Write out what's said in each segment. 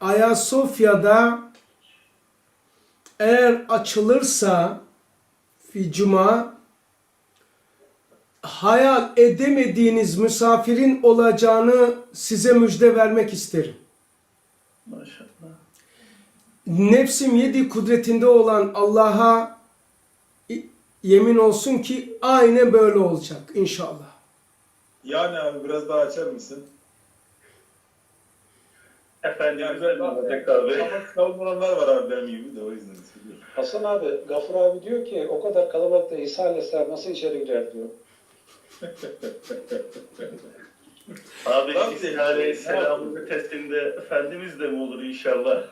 Ayasofya'da eğer açılırsa fi cuma hayal edemediğiniz misafirin olacağını size müjde vermek isterim. Maşallah. Nefsim yedi kudretinde olan Allah'a yemin olsun ki aynen böyle olacak inşallah. Yani abi biraz daha açar mısın? Efendim Yani olacak abi. Ama var abi benim gibi de o yüzden söylüyorum. Hasan abi, Gafur abi diyor ki o kadar kalabalıkta İsa Aleyhisselam nasıl içeri girer diyor. Abi Tabii. İsa Aleyhisselam'ın ötesinde Efendimiz de mi olur inşallah?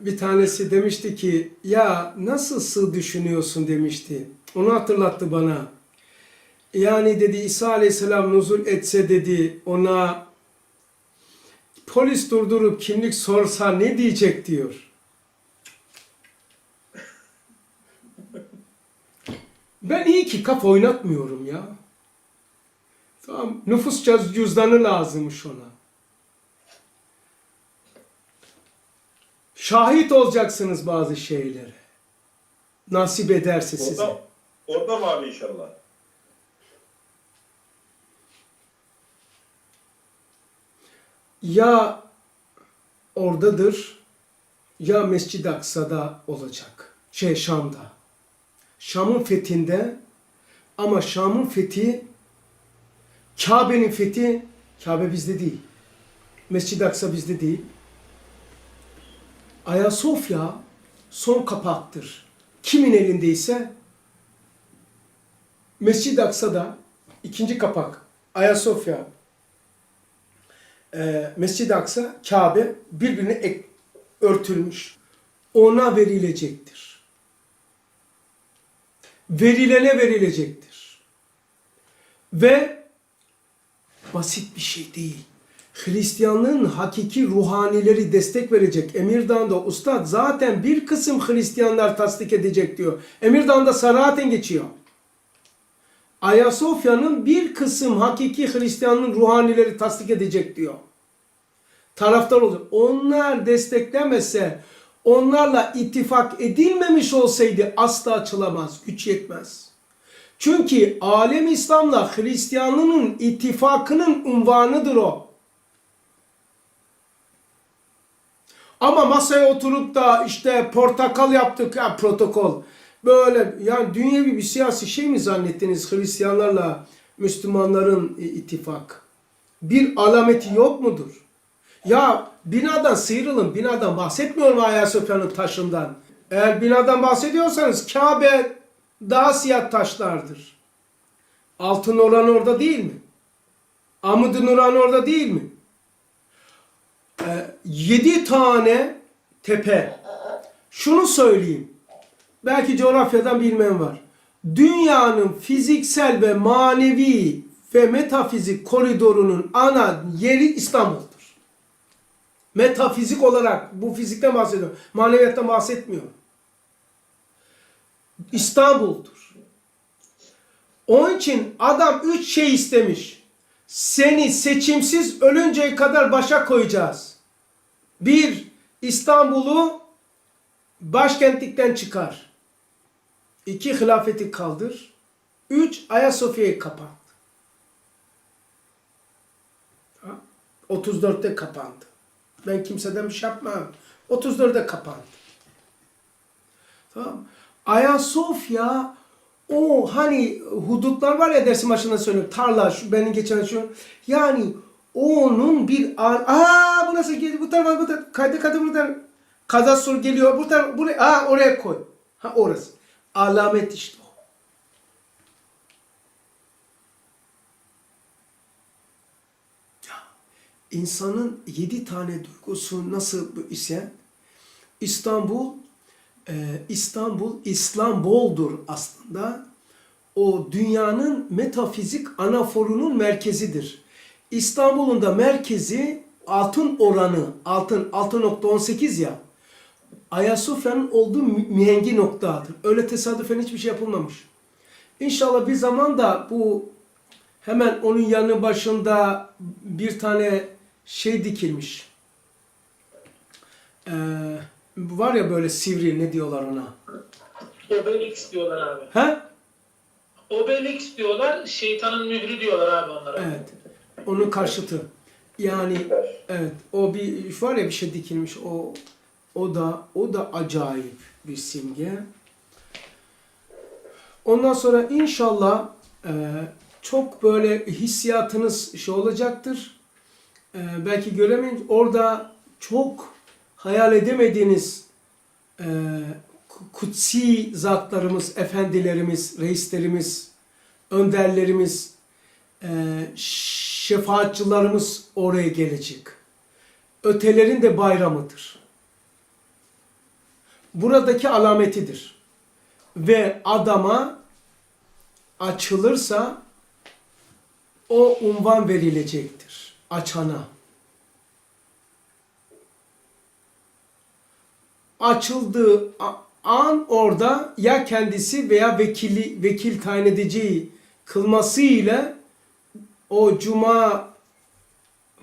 Bir tanesi demişti ki ya nasıl sığ düşünüyorsun demişti. Onu hatırlattı bana. Yani dedi İsa Aleyhisselam nuzul etse dedi ona polis durdurup kimlik sorsa ne diyecek diyor. Ben iyi ki kafa oynatmıyorum ya. Tamam nüfus cüz- cüzdanı lazımmış ona. Şahit olacaksınız bazı şeylere. Nasip ederse size. Orada, orada mı abi inşallah? Ya oradadır ya Mescid-i Aksa'da olacak. Şey Şam'da. Şam'ın fethinde ama Şam'ın fethi Kabe'nin fethi Kabe bizde değil. Mescid-i Aksa bizde değil. Ayasofya son kapaktır. Kimin elindeyse Mescid-i Aksa'da ikinci kapak Ayasofya e, Mescid-i Aksa, Kabe birbirine ek, örtülmüş. Ona verilecektir. Verilene verilecektir. Ve basit bir şey değil. Hristiyanlığın hakiki ruhanileri destek verecek. Emirdağ'da ustad zaten bir kısım Hristiyanlar tasdik edecek diyor. Emirdağ'da sarahaten geçiyor. Ayasofya'nın bir kısım hakiki Hristiyanlığın ruhanileri tasdik edecek diyor. Taraftar olur. Onlar desteklemese, onlarla ittifak edilmemiş olsaydı asla açılamaz, güç yetmez. Çünkü alem İslam'la Hristiyanlığın ittifakının unvanıdır o. Ama masaya oturup da işte portakal yaptık ya protokol. Böyle yani dünyevi bir siyasi şey mi zannettiniz Hristiyanlarla Müslümanların e, ittifak? Bir alameti yok mudur? Ya binadan sıyrılın. Binadan bahsetmiyorum Ayasofya'nın taşından. Eğer binadan bahsediyorsanız Kabe daha siyah taşlardır. Altın oran orada değil mi? Amudun oran orada değil mi? Ee, yedi tane tepe. Şunu söyleyeyim. Belki coğrafyadan bilmem var. Dünyanın fiziksel ve manevi ve metafizik koridorunun ana yeri İstanbul'dur. Metafizik olarak bu fizikten bahsediyorum. Maneviyattan bahsetmiyorum. İstanbul'dur. Onun için adam üç şey istemiş. Seni seçimsiz ölünceye kadar başa koyacağız. Bir, İstanbul'u başkentlikten çıkar. İki, hilafeti kaldır. Üç, Ayasofya'yı kapat. Ha? 34'te kapandı. Ben kimseden bir şey yapmam. 34'te kapandı. Tamam. Ayasofya o hani hudutlar var ya dersin başında söylüyorum. Tarla, şu benim geçen şu. Yani onun bir aa bu nasıl geliyor? Bu tarafa bu tarafa kaydı kaydı buradan kadastro geliyor. Bu tarafa buraya aa oraya koy. Ha orası. Alamet işte o. Ya, İnsanın yedi tane duygusu nasıl ise İstanbul e, İstanbul İslambol'dur aslında. O dünyanın metafizik anaforunun merkezidir. İstanbul'un da merkezi altın oranı, altın 6.18 ya. Ayasofya'nın olduğu mihengi noktadır. Öyle tesadüfen hiçbir şey yapılmamış. İnşallah bir zaman da bu hemen onun yanı başında bir tane şey dikilmiş. Ee, var ya böyle sivri ne diyorlar ona? Obelix diyorlar abi. He? Obelix diyorlar, şeytanın mührü diyorlar abi onlara. Evet. Onun karşıtı. Yani evet o bir var ya bir şey dikilmiş o o da o da acayip bir simge. Ondan sonra inşallah e, çok böyle hissiyatınız şey olacaktır. E, belki göremeyin. Orada çok hayal edemediğiniz e, kutsi zatlarımız, efendilerimiz, reislerimiz, önderlerimiz, e, şefaatçılarımız oraya gelecek. Ötelerin de bayramıdır. Buradaki alametidir. Ve adama açılırsa o unvan verilecektir. Açana. Açıldığı an orada ya kendisi veya vekili vekil tayin edeceği kılması ile o cuma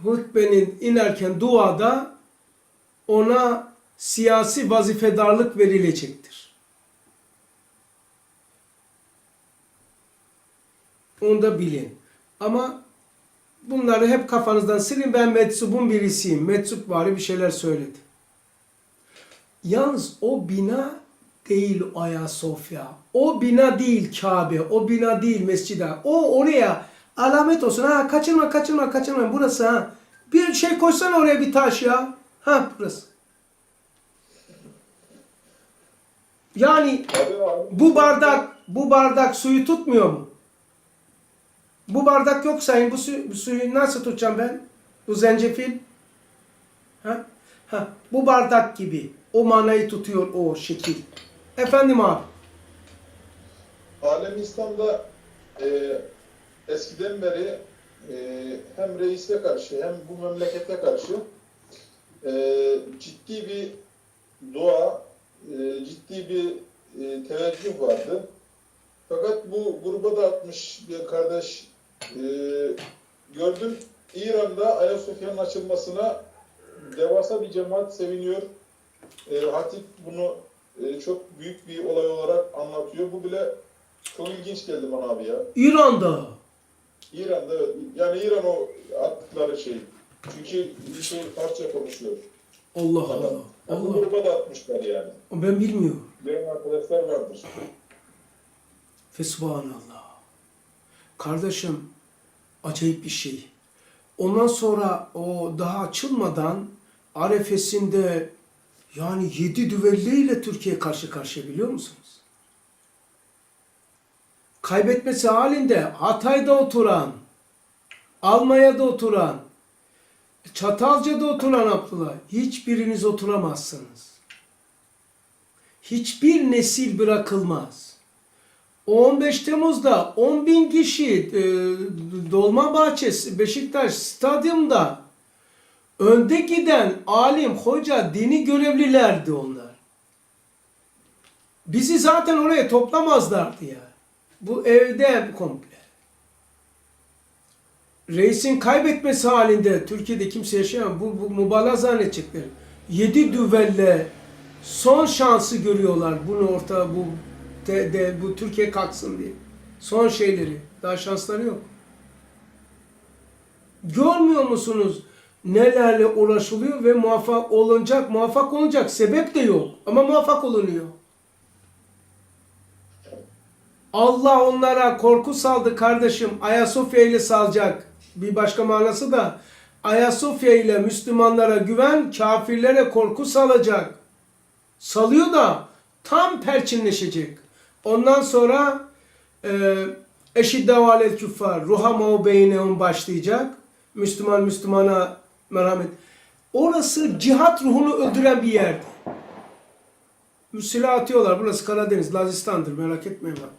hutbenin inerken duada ona siyasi vazifedarlık verilecektir. Onu da bilin. Ama bunları hep kafanızdan silin. Ben meczubun birisiyim. Meczup bari bir şeyler söyledi. Yalnız o bina değil Ayasofya. O bina değil Kabe. O bina değil mescid. O oraya alamet olsun. Ha kaçırma kaçırma kaçırma. Burası ha. Bir şey koysan oraya bir taş ya. Ha burası. Yani bu bardak bu bardak suyu tutmuyor mu? Bu bardak yok sayın. Bu, su, bu suyu nasıl tutacağım ben? Bu zencefil. Ha? Ha, bu bardak gibi. O manayı tutuyor o şekil. Efendim abi. Alem İslam'da e, eskiden beri e, hem reise karşı hem bu memlekete karşı e, ciddi bir dua, e, ciddi bir e, teveccüh vardı. Fakat bu gruba da atmış bir kardeş e, gördüm İran'da Ayasofya'nın açılmasına devasa bir cemaat seviniyor. E, Hatip bunu e, çok büyük bir olay olarak anlatıyor. Bu bile çok ilginç geldi bana abi ya. İran'da. İran'da evet. Yani İran o attıkları şey. Çünkü bir şey parça konuşuyor. Allah Allah. Adam. Yani bu Allah. gruba da atmışlar yani. Ben bilmiyorum. Benim arkadaşlar vardır. Fesubhanallah. Kardeşim acayip bir şey. Ondan sonra o daha açılmadan Arefes'inde yani yedi düvelliyle Türkiye karşı karşıya biliyor musunuz? Kaybetmesi halinde Hatay'da oturan, Almanya'da oturan, Çatalca'da oturan Abdullah hiçbiriniz oturamazsınız. Hiçbir nesil bırakılmaz. O 15 Temmuz'da 10 bin kişi e, Dolmabahçe Beşiktaş stadyumda önde giden alim, hoca, dini görevlilerdi onlar. Bizi zaten oraya toplamazlardı ya. Bu evde komple. Reisin kaybetmesi halinde Türkiye'de kimse yaşayamaz. Bu, bu mübalağa zannedecekler. Yedi düvelle son şansı görüyorlar bunu orta bu de, de, bu Türkiye kalksın diye. Son şeyleri. Daha şansları yok. Görmüyor musunuz nelerle uğraşılıyor ve muvaffak olunacak, muvaffak olacak sebep de yok ama muvaffak olunuyor. Allah onlara korku saldı kardeşim. Ayasofya ile salacak. Bir başka manası da Ayasofya ile Müslümanlara güven, kafirlere korku salacak. Salıyor da tam perçinleşecek. Ondan sonra e, eşiddav alel küffar, ruhama beynehum başlayacak. Müslüman Müslümana merhamet. Orası cihat ruhunu öldüren bir yerdi. Silah atıyorlar. Burası Karadeniz, Lazistan'dır. Merak etmeyin bak.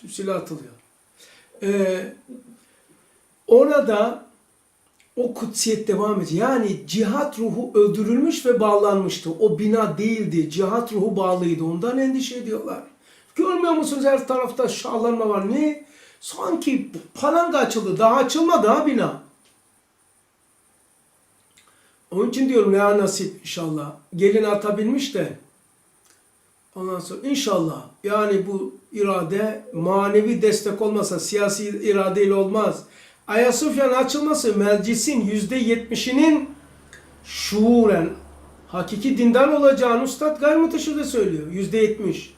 Şimdi silah atılıyor. Ee, orada o kutsiyet devam ediyor. Yani cihat ruhu öldürülmüş ve bağlanmıştı. O bina değildi. Cihat ruhu bağlıydı. Ondan endişe ediyorlar. Görmüyor musunuz her tarafta şahlanma var. Ne? Sanki palanga açıldı. Daha açılmadı ha bina. Onun için diyorum ya nasip inşallah. Gelin atabilmiş de. Ondan sonra inşallah yani bu irade manevi destek olmasa siyasi iradeyle olmaz. Ayasofya'nın açılması meclisin yüzde yetmişinin şuuren hakiki dindar olacağını Üstad Gayrimüteşir de söylüyor. Yüzde yetmiş.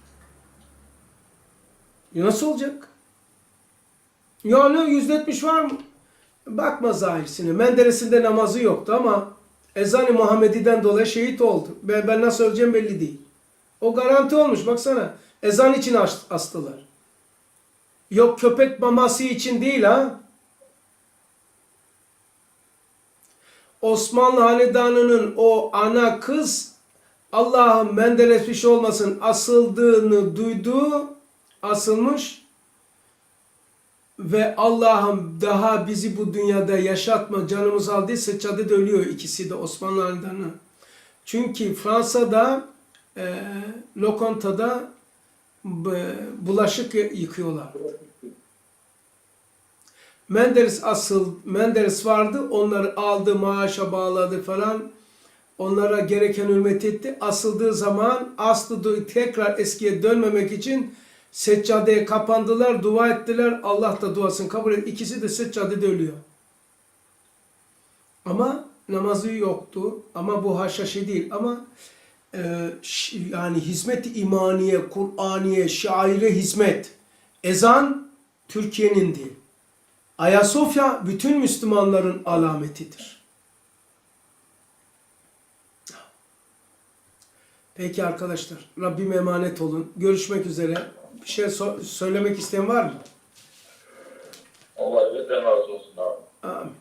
Ya nasıl olacak? Yani yüzde yetmiş var mı? Bakma zahirsine. Menderes'in de namazı yoktu ama ezan-ı Muhammedi'den dolayı şehit oldu. Ben, ben nasıl öleceğim belli değil. O garanti olmuş baksana. Ezan için as- astılar. Yok köpek maması için değil ha. Osmanlı Hanedanı'nın o ana kız Allah'ın Menderes bir şey olmasın asıldığını duydu, asılmış ve Allah'ım daha bizi bu dünyada yaşatma canımız aldı seccade ölüyor ikisi de Osmanlı Hanedanı. Çünkü Fransa'da e, lokantada bulaşık yıkıyorlar. Menderes asıl Menderes vardı. Onları aldı, maaşa bağladı falan. Onlara gereken hürmet etti. Asıldığı zaman aslı tekrar eskiye dönmemek için seccadeye kapandılar, dua ettiler. Allah da duasını kabul etti. İkisi de seccadede ölüyor. Ama namazı yoktu. Ama bu haşhaşi değil. Ama e, yani hizmet-i imaniye, Kur'aniye, şaire hizmet. Ezan Türkiye'nin değil. Ayasofya bütün Müslümanların alametidir. Peki arkadaşlar, Rabbime emanet olun. Görüşmek üzere. Bir şey so- söylemek isteyen var mı? Allah bizden razı olsun abi. Amin.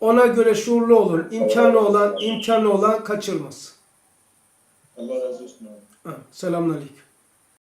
Ona göre şuurlu olun. İmkanı olan, imkanı olan kaçırmaz. Allah razı olsun abi. Selamünaleyküm.